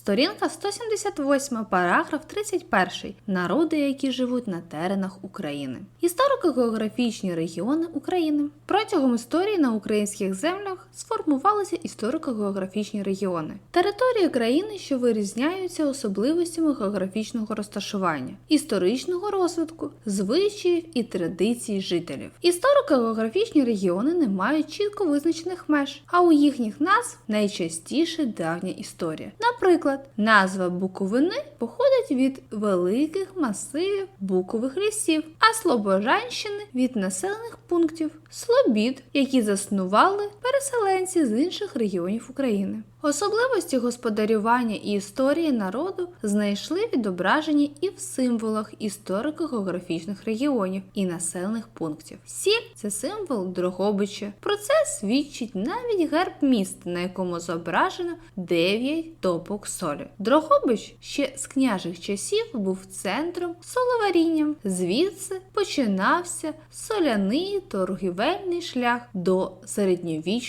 Сторінка 178, параграф 31. Народи, які живуть на теренах України. Історико-географічні регіони України. Протягом історії на українських землях сформувалися історико-географічні регіони. Території країни, що вирізняються особливостями географічного розташування, історичного розвитку, звичаїв і традицій жителів. Історико-географічні регіони не мають чітко визначених меж, а у їхніх назв найчастіше давня історія. Наприклад, назва Буковини походить від великих масивів букових лісів, а Слобожанщини від населених пунктів Слобід, які заснували переселенці з інших регіонів України. Особливості господарювання і історії народу знайшли відображені і в символах історико-географічних регіонів і населених пунктів. Сіль це символ Дрогобича. Про це свідчить навіть герб міста, на якому зображено 9 топок солі. Дрогобич ще з княжих часів був центром соловаріння. Звідси починався соляний торгівельний шлях до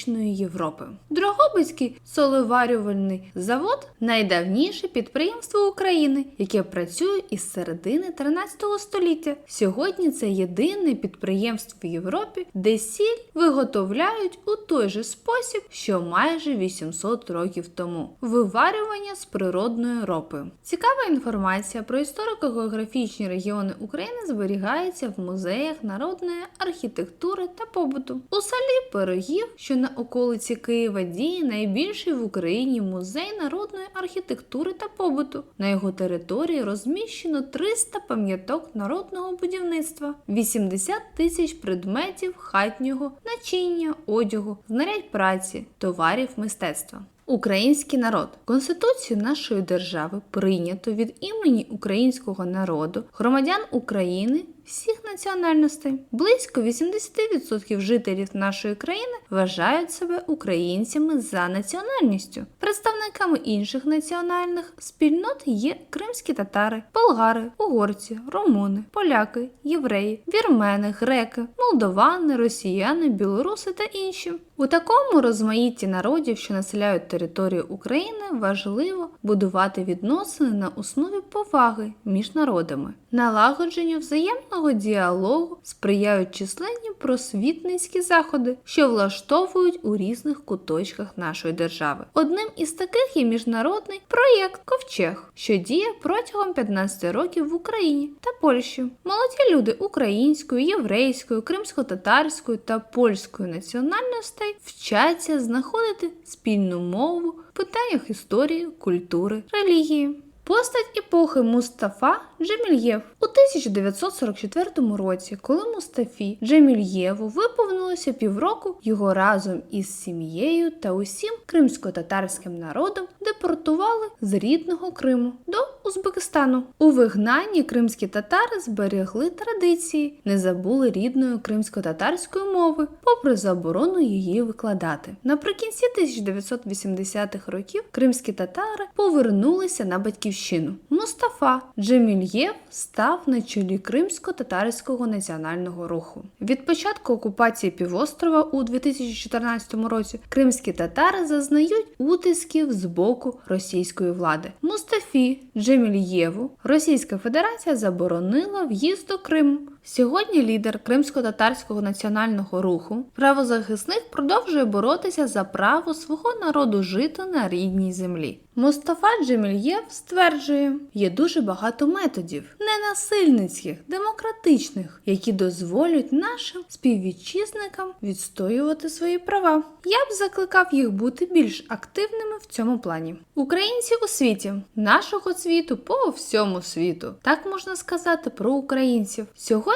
середньовічної Європи. Дрогобицький солеварювальний завод найдавніше підприємство України, яке працює із середини 13 століття. Сьогодні це єдине підприємство в Європі, де сіль виготовляють у той же спосіб, що майже 800 років тому виварювання з природної ропи. Цікава інформація про історико-географічні регіони України зберігається в музеях народної архітектури та побуту. У селі Пирогів, що на околиці Києва, діє найбільший в Україні музей народної архітектури та побуту. На його території розміщено 300 пам'яток народного будівництва, 80 тисяч предметів хатнього начиння, одягу, знарядь праці, товарів мистецтва. Український народ Конституцію нашої держави прийнято від імені українського народу, громадян України всіх національностей. Близько 80% жителів нашої країни вважають себе українцями за національністю. Представниками інших національних спільнот є кримські татари, болгари, угорці, румуни, поляки, євреї, вірмени, греки, молдовани, росіяни, білоруси та інші. У такому розмаїтті народів, що населяють територію України, важливо будувати відносини на основі поваги між народами, налагодженню взаємного діалогу сприяють численні просвітницькі заходи, що влаштовують у різних куточках нашої держави. Одним із таких є міжнародний проєкт Ковчег, що діє протягом 15 років в Україні та Польщі. Молоді люди українською, єврейською, кримсько-татарською та польською національностей вчаться знаходити спільну мову питаннях історії, культури, релігії. Постать епохи Мустафа Джемільєв у 1944 році, коли Мустафі Джемільєву виповнилося півроку, його разом із сім'єю та усім кримсько-татарським народом депортували з рідного Криму до Узбекистану. У вигнанні кримські татари зберегли традиції, не забули рідної кримсько-татарської мови, попри заборону її викладати. Наприкінці 1980-х років кримські татари повернулися на батьківщину. Мустафа Джемільєв став на чолі кримсько-татарського національного руху. Від початку окупації півострова у 2014 році кримські татари зазнають утисків з боку російської влади. Мустафі Джемільєву Російська Федерація заборонила в'їзд до Криму. Сьогодні лідер кримсько-татарського національного руху правозахисник продовжує боротися за право свого народу жити на рідній землі. Мустафа Джемільєв стверджує, є дуже багато методів, ненасильницьких, демократичних, які дозволять нашим співвітчизникам відстоювати свої права. Я б закликав їх бути більш активними в цьому плані. Українці у світі, нашого світу по всьому світу. Так можна сказати про українців. Сьогодні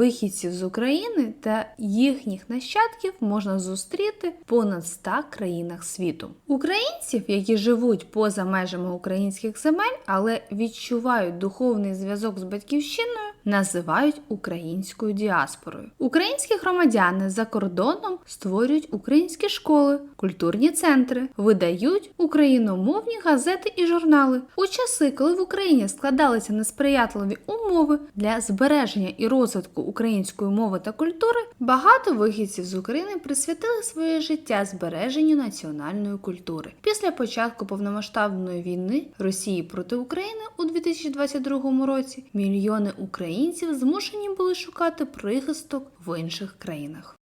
вихідців з України та їхніх нащадків можна зустріти в понад 100 країнах світу. Українців, які живуть поза межами українських земель, але відчувають духовний зв'язок з батьківщиною, називають українською діаспорою. Українські громадяни за кордоном створюють українські школи, культурні центри, видають україномовні газети і журнали. У часи, коли в Україні складалися несприятливі умови для збереження і розвитку української мови та культури, багато вихідців з України присвятили своє життя збереженню національної культури. Після початку повномасштабної війни Росії проти України у 2022 році мільйони українців змушені були шукати прихисток в інших країнах.